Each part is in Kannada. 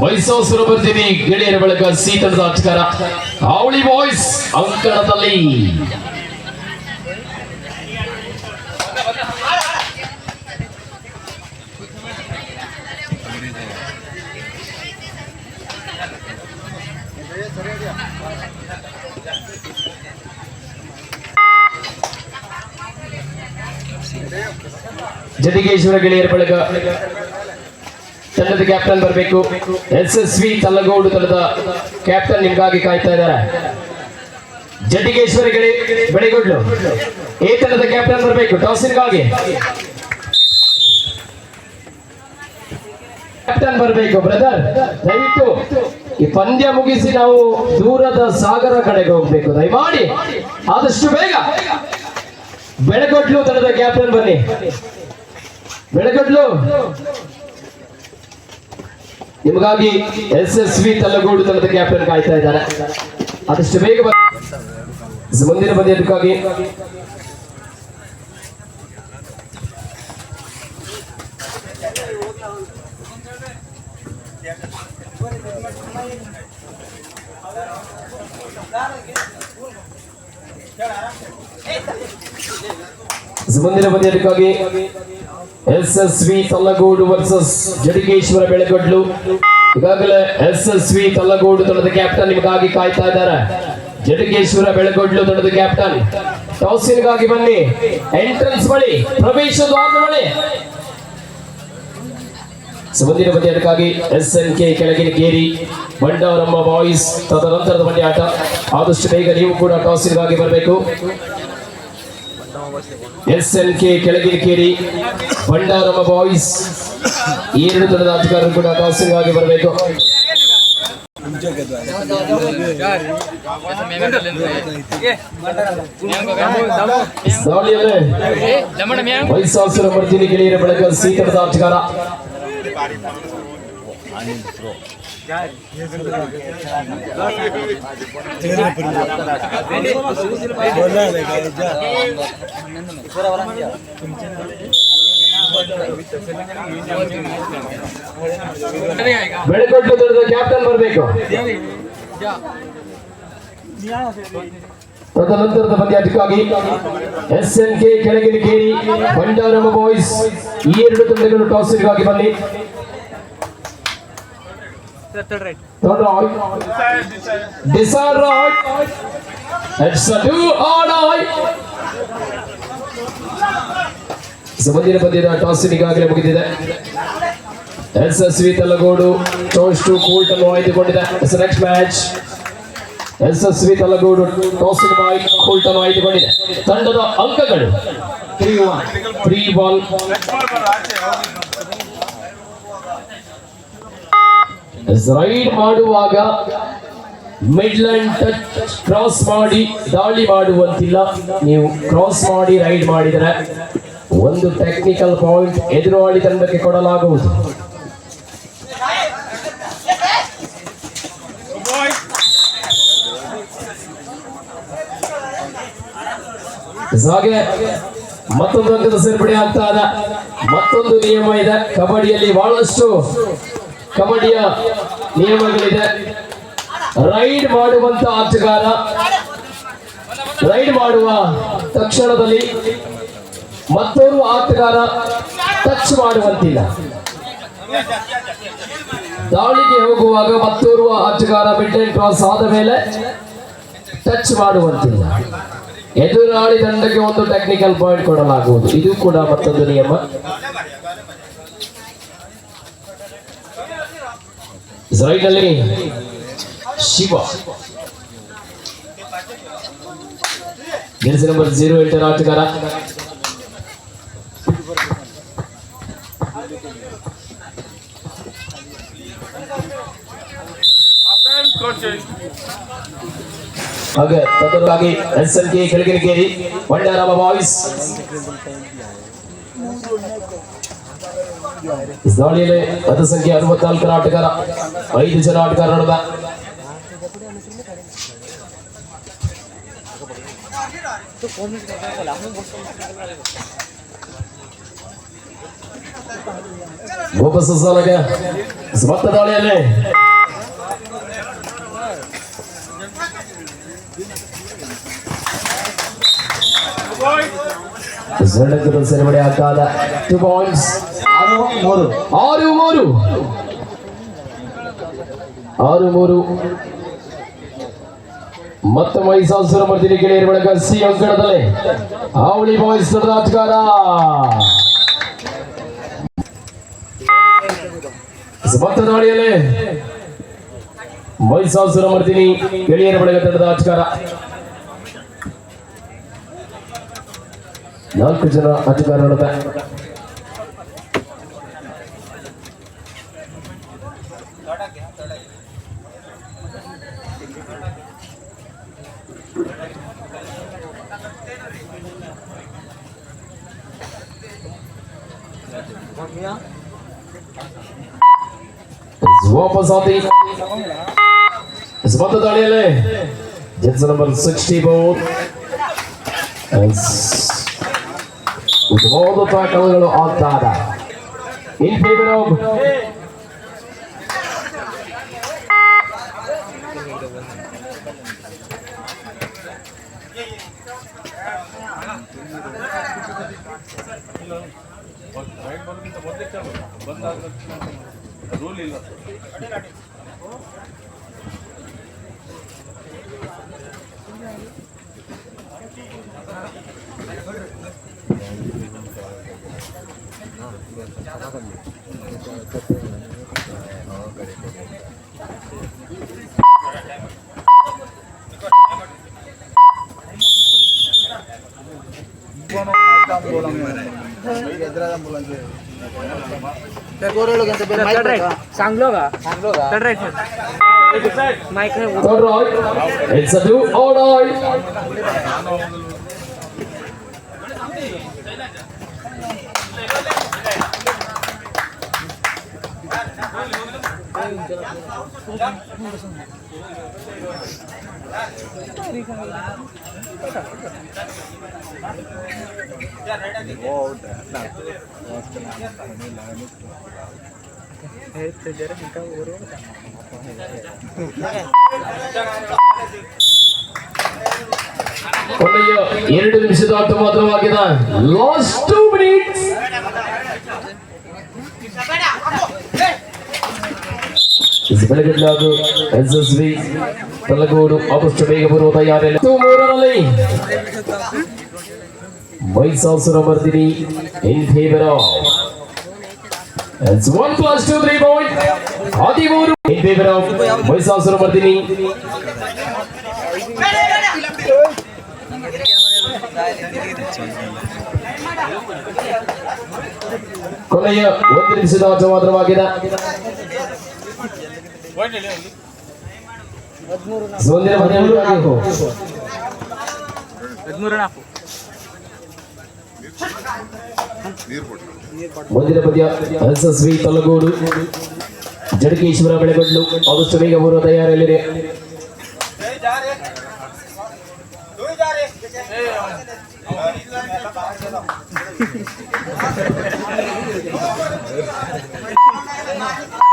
ಮೈಸೂರು ಬರ್ತೀನಿ ಗೆಳೆಯರ ಬಳಕ ಸೀತನದ ಆಟಗಾರ ಅವಳಿ ಬಾಯ್ಸ್ ಅಂಕಣದಲ್ಲಿ ಜಡಿಗೇಶ್ವರ ಗೆಳೆಯರ ಬಳಗ ತಂಡದ ಕ್ಯಾಪ್ಟನ್ ಬರಬೇಕು. ಎಸ್ ಎಸ್ ವಿ ತಲ್ಲಗೋಡು ತಂಡದ ಕ್ಯಾಪ್ಟನ್ ನಿಮ್ಗಾಗಿ ಕಾಯ್ತಾ ಇದ್ದಾರೆ. ಜಟಿಗೇಶ್ವರಿ ಬೆಳೆಗೊಡ್ಲು ಏ ತಂಡದ ಕ್ಯಾಪ್ಟನ್ ಬರಬೇಕು ಟಾಸಿನ್ಗಾಗಿ ಕ್ಯಾಪ್ಟನ್ ಬರಬೇಕು ಬ್ರದರ್ ದಯವಿಟ್ಟು ಈ ಪಂದ್ಯ ಮುಗಿಸಿ ನಾವು ದೂರದ ಸಾಗರ ಕಡೆಗೆ ಹೋಗ್ಬೇಕು. ದಯಮಾಡಿ, ಆದಷ್ಟು ಬೇಗ. ಬೆಳಗೊಡ್ಲು ತಂಡದ ಕ್ಯಾಪ್ಟನ್ ಬನ್ನಿ. ಬೆಳಗೊಡ್ಲು ನಿಮಗಾಗಿ ಎಸ್ ಎಸ್ ವಿ ತಲ್ಲಗೋಡು ತಂಡದ ಕ್ಯಾಪ್ಟನ್ ಕಾಯ್ತಾ ಇದ್ದಾರೆ ಆದಷ್ಟು ಬೇಗ ಬನ್ನಿ. ಮುಂದಿನ ಪಂದ್ಯದಕ್ಕಾಗಿ ಮುಂದಿನ ಪಂದ್ಯದಕ್ಕಾಗಿ S S V Tallagodu versus Jadigeshwara Belagodlu. ಈಗಾಗಲೇ ಎಸ್ ಎಸ್ ವಿ ತಲ್ಲಗೋಡು ತಂಡದ ಕ್ಯಾಪ್ಟನ್ ನಿಮಗಾಗಿ ಕಾಯ್ತಾ ಇದ್ದಾರೆ. ಜಡಿಗೇಶ್ವರ ಬೆಳಗೊಡ್ಲು ತಂಡದ ಕ್ಯಾಪ್ಟನ್ ಟೌಸಿನ್ಗಾಗಿ ಬನ್ನಿ. ಎಂಟ್ರೆನ್ಸ್ ಬಳಿ ಪ್ರವೇಶ ದ್ವಾರದ ಬಳಿ ಮುಂದಿನ ಎಸ್ ಎನ್ ಕೆ ಕೆಳಗಿನ ಗೇರಿ ಬಂಡವರಮ್ಮ ಬಾಯ್ಸ್ ತದನಂತರದ ಪಂದ್ಯ ಆಟ ಆದಷ್ಟು ಬೇಗ ನೀವು ಕೂಡ ಟಾಸಿನ್ಗಾಗಿ ಬರಬೇಕು. ಎಸ್ ಎನ್ ಕೆ ಕೆಳಗಿನ ಕೇರಿ ಬಂಡಾರಮ್ಮ ಬಾಯ್ಸ್ ಈ ಎರಡು ತಂಡದ ಆಟಗಾರರು ಕೂಡ ಟಾಸಿನ್ಗಾಗಿ ಬರಬೇಕು ದಾಳಿಯಲ್ಲಿ ಮೈಸಾಸುರ ಮರ್ದಿನಿ ಗೆಳೆಯರ ಬಳಗ ಸೀಕರದ ಆಟಗಾರ ಬೆಳಗೊಡ್ಲು ತಂಡದ ಕ್ಯಾಪ್ಟನ್ ಬರಬೇಕು ತದನಂತರದ ಪಂದ್ಯಾಟಕ್ಕಾಗಿ ಎಸ್ ಎನ್ ಕೆ ಕೆಳಗಿನ ಕೇರಿ ಬಂಡಾರಮ್ಮ ಬಾಯ್ಸ್ ಈ ಎರಡು ತಂಡಗಳು ಟಾಸ್ಗಾಗಿ ಬನ್ನಿ Roy it's a do or die ಮುಂದಿನ ಪಂದ್ಯದ ಟಾಸ್ ಈಗಾಗಲೇ ಮುಗಿದಿದೆ S S V Talagodu toss to ಕೂಲ್ಟನ್ನು ಆಯ್ದುಕೊಂಡಿದೆ next match S S V Talagodu ಟಾಸಿನ ಬಾಯ್ ಕೂಲ್ಟನ್ನು ಆಯ್ದುಕೊಂಡಿದೆ ತಂಡದ ಅಂಕಗಳು three one three ball raid ಮಾಡುವಾಗ ಮಿಡ್ಲ್ಯಾಂಡ್ ಟಚ್ ಕ್ರಾಸ್ ಮಾಡಿ, ದಾಳಿ ಮಾಡುವಂತಿಲ್ಲ. ನೀವು ಕ್ರಾಸ್ ಮಾಡಿ ರೈಡ್ ಮಾಡಿದರೆ ಒಂದು ಟೆಕ್ನಿಕಲ್ ಪಾಯಿಂಟ್ ಎದುರಾಳಿ ತಂಡಕ್ಕೆ ಕೊಡಲಾಗುವುದು. ಹಾಗೆ ಮತ್ತೊಂದು ಅಂಕದ ಸೇರ್ಪಡೆ ಆಗ್ತಾ ಇದೆ. ಮತ್ತೊಂದು ನಿಯಮ ಇದೆ. ಕಬಡ್ಡಿಯಲ್ಲಿ ಬಹಳಷ್ಟು ಕಬಡ್ಡಿಯ ನಿಯಮಗಳಿದೆ. ರೈಡ್ ಮಾಡುವಂತ ಆಟಗಾರ ರೈಡ್ ಮಾಡುವ ತಕ್ಷಣದಲ್ಲಿ ಮತ್ತೋರ್ವ ಆಟಗಾರ ಟಚ್ ಮಾಡುವಂತಿಲ್ಲ. ದಾಳಿಗೆ ಹೋಗುವಾಗ ಮತ್ತೋರ್ವ ಆಟಗಾರ ಮಿಡ್ ಕ್ರಾಸ್ ಆದ ಮೇಲೆ ಟಚ್ ಮಾಡುವಂತಿಲ್ಲ. ಎದುರಾಳಿ ತಂಡಕ್ಕೆ ಒಂದು ಟೆಕ್ನಿಕಲ್ ಪಾಯಿಂಟ್ ಕೊಡಲಾಗುವುದು. ಇದು ಕೂಡ ಮತ್ತೊಂದು ನಿಯಮ. ರೈಟ್ ಅಲ್ಲಿ ಶಿವ ಗೆಲ್ಸ್ ನಂಬರ್ ಜೀರೋ ಎಂಟರ ಆಟಗಾರ ಹಾಗೆ ತದರಾಗಿ ಎಸ್ ಎಲ್ ಕೆ ಕೆಳಗಿನ ಕೇರಿ ಬಂಡಾರಾಮ ಬಾಯ್ಸ್ ದಾಳಿಯಲ್ಲಿ ಹತ್ತು ಸಂಖ್ಯೆ ಅರವತ್ನಾಲ್ಕರ ಆಟಗಾರ ಐದು ಜನ ಆಟಗಾರ ನಡೆದ ವಾಪಸ್ ಸಾಲಗೆ ಮತ್ತೆ ದಾಳಿಯಲ್ಲಿ ಸೆಳೆತದ ಸೆರೆಮಣೆ ಆಗ್ತಾದ. ಟು ಪಾಯಿಂಟ್ಸ್ ಆರು ಮೂರು. ಆರು ಮೂರು. ಆರು ಮೂರು. ಮತ್ತೆ ಮೈಸಾಸುರ ಮರ್ದಿನಿ ಗೆಳೆಯರ ಬಳಕ ಸಿ ಅಂಕಣದಲ್ಲಿ. ಆವಳಿ ಬಾಯ್ಸ್ ಮತ್ತೆ ಮೈಸಾಸುರ ಮರ್ದಿನಿ ಗೆಳೆಯರ ಬಳಗ ತಂಡದ ಆಟಗಾರ ನಾಲ್ಕು ಜನ ಆಟಗಾರರ ವಾಪಸ್ ಆತಿ ಸ್ಪಂದ ದಾಳಿಯಲ್ಲಿ ಜೆಟ್ಸ್ ನಂಬರ್ ಸಿಕ್ಸ್ಟಿ ಫೋರ್ ಒಂದು ತಾಕಲುಗಳು ಆಗ್ತಾದ ಇನ್ ಫೇವರ್ ಆಫ್ ರೂಲ್ ಇಲ್ಲ चांगलं का तर right mike All right. It's a do or die. ಕೊನೆಯ ಎರಡು ನಿಮಿಷದ ಆಟ ಮಾತ್ರವಾಗಿದೆ ಲಾಸ್ಟ್ ಬೆಳಗಿದ್ದು ಎಸ್ ಎಸ್ ವಿ ತಲಗೋಡು ಆದಷ್ಟು ಬೇಗ ಬರುವ ತಯಾರಿ ಮೂರರಲ್ಲಿ Mahishasura Mardini in favour It's one plus two, three point. ಹದಿಮೂರು in favor of Mahishasura Mardini ಕೊನೆಯ ಒಂದು ನಿಮಿಷದ ಆಟ ಮಾತ್ರವಾಗಿದೆ ಮುಂದಿನ ಪಂದ್ಯವಾಗಿ ಹದಿಮೂರು ನಾಲ್ಕು ಮುಂದಿನ ಪದ್ಯ S S V Talagodu Jadakeshwara Belegadlu ಆದಷ್ಟು ಬೇಗ ಬರುವ ತಯಾರಿಯಲ್ಲಿದೆ ಮತ್ತೊಂದು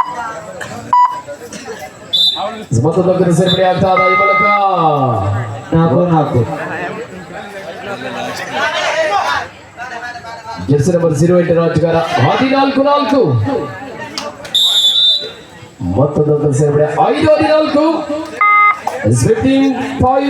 ಸೇರ್ಪಡೆ ಆಗ್ತಾ ಇದೆ ಈ ಮೂಲಕ ನಾಲ್ಕು ನಾಲ್ಕು ಜೆರ್ಸಿ ನಂಬರ್ ಜೀರೋ ಎಂಟು ರಾಜಗಾರ ಹದಿನಾಲ್ಕು ನಾಲ್ಕು ಮತ್ತೊಂದು ಸೇರ್ಪಡೆ ಐದು ಹದಿನಾಲ್ಕು ಫಿಫ್ಟೀನ್ ಫೈವ್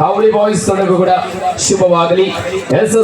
ಹಾವಳಿ ಬಾಯ್ಸ್ ತಂಡಕ್ಕೂ ಕೂಡ ಶುಭವಾಗಲಿ. ಎಸ್